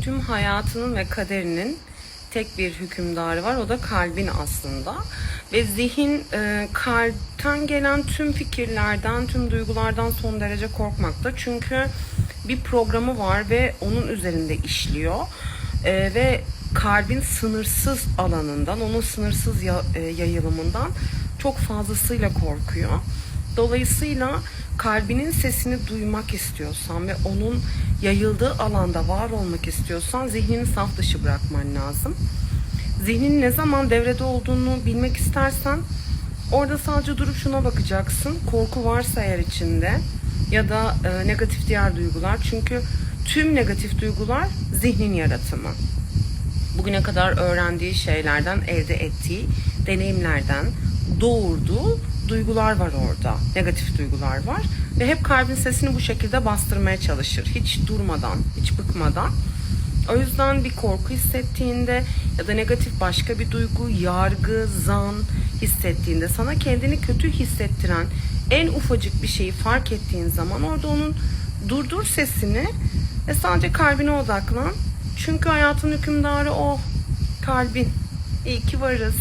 tüm hayatının ve kaderinin tek bir hükümdarı var. O da kalbin aslında. Ve zihin e, kalpten gelen tüm fikirlerden, tüm duygulardan son derece korkmakta. Çünkü bir programı var ve onun üzerinde işliyor. E, ve kalbin sınırsız alanından, onun sınırsız ya- e, yayılımından çok fazlasıyla korkuyor. Dolayısıyla kalbinin sesini duymak istiyorsan ve onun yayıldığı alanda var olmak istiyorsan zihnini saf dışı bırakman lazım. Zihnin ne zaman devrede olduğunu bilmek istersen orada sadece durup şuna bakacaksın. Korku varsa eğer içinde ya da e, negatif diğer duygular. Çünkü tüm negatif duygular zihnin yaratımı bugüne kadar öğrendiği şeylerden, elde ettiği deneyimlerden doğurduğu duygular var orada. Negatif duygular var. Ve hep kalbin sesini bu şekilde bastırmaya çalışır. Hiç durmadan, hiç bıkmadan. O yüzden bir korku hissettiğinde ya da negatif başka bir duygu, yargı, zan hissettiğinde sana kendini kötü hissettiren en ufacık bir şeyi fark ettiğin zaman orada onun durdur sesini ve sadece kalbine odaklan. Çünkü hayatın hükümdarı o. Kalbin. İyi ki varız.